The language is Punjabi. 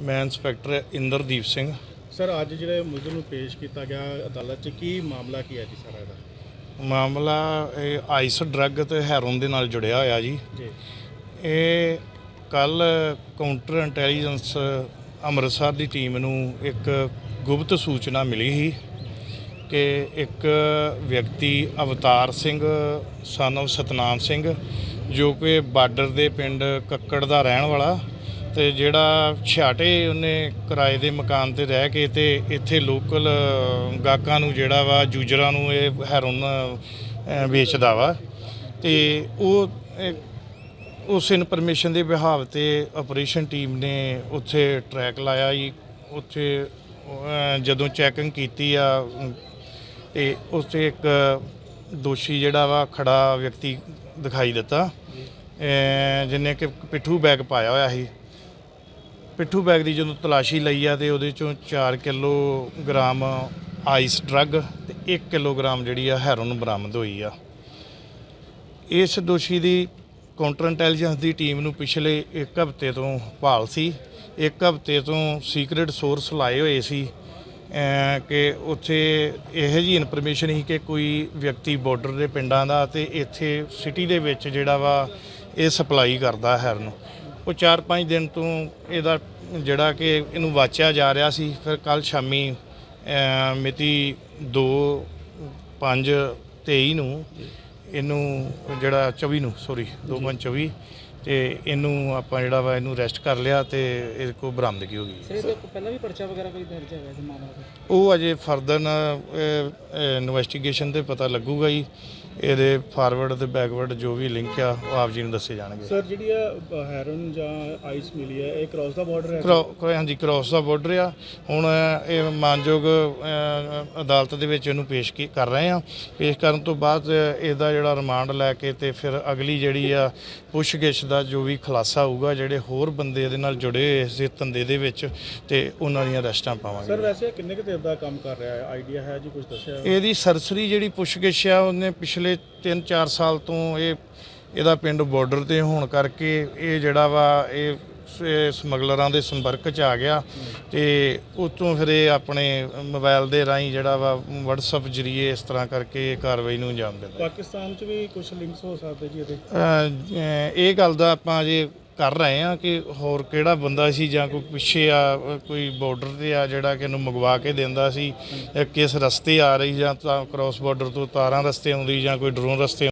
ਮੈਂ ਇੰਸਪੈਕਟਰ ਇੰਦਰਦੀਪ ਸਿੰਘ। ਸਰ ਅੱਜ ਜਿਹੜੇ ਮੁਲਜ਼ਮ ਨੂੰ ਪੇਸ਼ ਕੀਤਾ ਗਿਆ ਅਦਾਲਤ 'ਚ ਕੀ ਮਾਮਲਾ ਕੀ ਹੈ ਜੀ ਸਾਰਾ ਇਹਦਾ? ਮਾਮਲਾ ਇਹ ਆਈਸ ਡਰੱਗ ਤੇ ਹੈਰੋਨ ਦੇ ਨਾਲ ਜੁੜਿਆ ਹੋਇਆ ਜੀ। ਜੀ। ਇਹ ਕੱਲ ਕਾਊਂਟਰ ਇੰਟੈਲੀਜੈਂਸ ਅੰਮ੍ਰਿਤਸਰ ਦੀ ਟੀਮ ਨੂੰ ਇੱਕ ਗੁਪਤ ਸੂਚਨਾ ਮਿਲੀ ਸੀ ਕਿ ਇੱਕ ਵਿਅਕਤੀ ਅਵਤਾਰ ਸਿੰਘ son of ਸਤਨਾਮ ਸਿੰਘ ਜੋ ਕਿ ਬਾਰਡਰ ਦੇ ਪਿੰਡ ਕੱਕੜ ਦਾ ਰਹਿਣ ਵਾਲਾ ਤੇ ਜਿਹੜਾ ਛਾਟੇ ਉਹਨੇ ਕਿਰਾਏ ਦੇ ਮਕਾਨ ਤੇ ਰਹਿ ਕੇ ਤੇ ਇੱਥੇ ਲੋਕਲ ਗਾਹਕਾਂ ਨੂੰ ਜਿਹੜਾ ਵਾ ਜੂਜਰਾਂ ਨੂੰ ਇਹ ਹੈਰੋਨ ਵੇਚਦਾ ਵਾ। ਤੇ ਉਹ ਉਸ ਇਨਫੋਰਮੇਸ਼ਨ ਦੇ ਵਿਹਾਵ ਤੇ ਆਪਰੇਸ਼ਨ ਟੀਮ ਨੇ ਉੱਥੇ ਟਰੈਕ ਲਾਇਆ ਜੀ। ਉੱਥੇ ਜਦੋਂ ਚੈਕਿੰਗ ਕੀਤੀ ਆ ਅਮ, ਤੇ ਉੱਥੇ ਇੱਕ ਦੋਸ਼ੀ ਜਿਹੜਾ ਵਾ ਖੜਾ ਵਿਅਕਤੀ ਦਿਖਾਈ ਦਿੱਤਾ। ਅਹ, ਜਿਹਨੇ ਕਿ ਪਿੱਠੂ ਬੈਗ ਪਾਇਆ ਹੋਇਆ ਸੀ। ਪਿੱਠੂ ਬੈਗ ਦੀ ਜਦੋਂ ਤਲਾਸ਼ੀ ਲਈ ਆ ਤੇ ਉਹਦੇ ਚੋਂ 4 ਕਿਲੋਗ੍ਰਾਮ ਆਈਸ ਡਰੱਗ ਤੇ 1 ਕਿਲੋਗ੍ਰਾਮ ਜਿਹੜੀ ਆ ਹੈਰੋਨ ਬਰਾਮਦ ਹੋਈ ਆ। ਇਸ ਦੋਸ਼ੀ ਦੀ ਕਾਊਂਟਰ ਇੰਟੈਲੀਜੈਂਸ ਦੀ ਟੀਮ ਨੂੰ ਪਿਛਲੇ 1 ਹਫ਼ਤੇ ਤੋਂ ਭਾਲ ਸੀ। 1 ਹਫ਼ਤੇ ਤੋਂ ਸੀਕ੍ਰੀਟ ਸੋਰਸ ਲਾਏ ਹੋਏ ਸੀ ਕਿ ਉੱਥੇ ਇਹੋ ਜੀ ਇਨਫੋਰਮੇਸ਼ਨ ਸੀ ਕਿ ਕੋਈ ਵਿਅਕਤੀ ਬਾਰਡਰ ਦੇ ਪਿੰਡਾਂ ਦਾ ਤੇ ਇੱਥੇ ਸਿਟੀ ਦੇ ਵਿੱਚ ਜਿਹੜਾ ਵਾ ਇਹ ਸਪਲਾਈ ਕਰਦਾ ਹੈਰਨ ਉਹ 4-5 ਦਿਨ ਤੋਂ ਇਹਦਾ ਜਿਹੜਾ ਕਿ ਇਹਨੂੰ ਵਾਚਿਆ ਜਾ ਰਿਹਾ ਸੀ। ਫਿਰ ਕੱਲ ਸ਼ਾਮੀ ਮਿਤੀ 2 5 23 ਨੂੰ ਇਹਨੂੰ ਜਿਹੜਾ 24 ਨੂੰ ਸੌਰੀ 2024 ਤੇ ਇਹਨੂੰ ਆਪਾਂ ਜਿਹੜਾ ਵਾ ਇਹਨੂੰ ਅਰੈਸਟ ਕਰ ਲਿਆ ਤੇ ਇਹਦੇ ਕੋਲ ਬਰਾਮਦਗੀ ਹੋ ਗਈ। ਸਰ ਇਹਦੇ ਕੋਲ ਪਹਿਲਾਂ ਵੀ ਪਰਚਾ ਵਗੈਰਾ ਕੋਈ ਦਰਜ ਹੈਗਾ ਇਸ ਮਾਮਲੇ ਦਾ ਉਹ ਅਜੇ ਫਰਦਰ ਇਨਵੈਸਟੀਗੇਸ਼ਨ ਤੇ ਪਤਾ ਲੱਗੂਗਾ ਜੀ। ਇਹਦੇ ਫਾਰਵਰਡ ਤੇ ਬੈਕਵਰਡ ਜੋ ਵੀ ਲਿੰਕ ਆ ਉਹ ਆਪ ਜੀ ਨੂੰ ਦੱਸੇ ਜਾਣਗੇ। ਸਰ ਜਿਹੜੀ ਇਹ ਹੈਰਨ ਜਾਂ ਆਈਸ ਮਿਲੀ ਹੈ ਇਹ ਕ੍ਰਾਸ ਦਾ ਬਾਰਡਰ ਹੈ? ਕਰੋ ਕੋਈ ਹਾਂਜੀ ਕ੍ਰਾਸ ਦਾ ਬਾਰਡਰ ਆ। ਹੁਣ ਇਹ ਮਾਨਯੋਗ ਅਦਾਲਤ ਦੇ ਵਿੱਚ ਇਹਨੂੰ ਪੇਸ਼ ਕੀ ਕਰ ਰਹੇ ਆ। ਪੇਸ਼ ਕਰਨ ਤੋਂ ਬਾਅਦ ਇਹਦਾ ਜਿਹੜਾ ਰਿਮਾਂਡ ਲੈ ਕੇ ਤੇ ਫਿਰ ਅਗਲੀ ਜਿਹੜੀ ਆ ਪੁੱਛਗਿੱਛ ਦਾ ਜੋ ਵੀ ਖੁਲਾਸਾ ਹੋਊਗਾ ਜਿਹੜੇ ਹੋਰ ਬੰਦੇ ਇਹਦੇ ਨਾਲ ਜੁੜੇ ਹੋਏ ਇਸ ਧੰਦੇ ਦੇ ਵਿੱਚ ਤੇ ਉਹਨਾਂ ਦੀਆਂ ਅਰੈਸਟਾਂ ਸਰ ਪਾਵਾਂਗੇ ਵੈਸੇ ਇਹ ਕਿੰਨੇ ਕੁ ਦੇਰ ਦਾ ਕੰਮ ਕਰ ਰਿਹਾ ਹੈ? ਆਈਡੀਆ ਹੈ ਜੀ ਕੁਝ ਦੱਸਿਆ ਇਹਦੀ ਸਰਸਰੀ ਜਿਹੜੀ ਪੁੱਛਗਿੱਛ ਆ ਉਹਨੇ ਪਿਛਲੇ 3-4 ਸਾਲ ਤੋਂ ਇਹ ਇਹਦਾ ਪਿੰਡ ਬਾਰਡਰ ਤੇ ਹੋਣ ਕਰਕੇ ਇਹ ਜਿਹੜਾ ਵਾ ਇਹ ਸਮਗਲਰਾਂ ਦੇ ਸੰਪਰਕ 'ਚ ਆ ਗਿਆ ਤੇ ਉਤੋਂ ਫਿਰ ਇਹ ਆਪਣੇ ਮੋਬਾਈਲ ਦੇ ਰਾਹੀਂ ਜਿਹੜਾ ਵਾ WhatsApp ਜਰੀਏ ਇਸ ਤਰ੍ਹਾਂ ਕਰਕੇ ਇਹ ਕਾਰਵਾਈ ਨੂੰ ਅੰਜਾਮ ਦਿੰਦਾ ਪਾਕਿਸਤਾਨ 'ਚ ਵੀ ਕੁਝ ਲਿੰਕਸ ਹੋ ਸਕਦੇ ਜੀ ਇਹਦੇ? ਇਹ ਗੱਲ ਦਾ ਆਪਾਂ ਜੇ ਕਰ ਰਹੇ ਆ ਕਿ ਹੋਰ ਕਿਹੜਾ ਬੰਦਾ ਸੀ ਜਾਂ ਕੋਈ ਪਿੱਛੇ ਆ, ਕੋਈ ਬਾਰਡਰ ਤੇ ਆ ਜਿਹੜਾ ਕਿ ਇਹਨੂੰ ਮੰਗਵਾ ਕੇ ਦਿੰਦਾ ਸੀ ਇਹ ਕਿਸ ਰਸਤੇ ਆ ਰਹੀ ਜਾਂ ਤਾਂ ਕ੍ਰਾਸ ਬਾਰਡਰ ਤੋਂ ਤਾਰਾਂ ਰਸਤੇ ਆਉਂਦੀ ਜਾਂ ਕੋਈ ਡਰੋਨ ਰਸਤੇ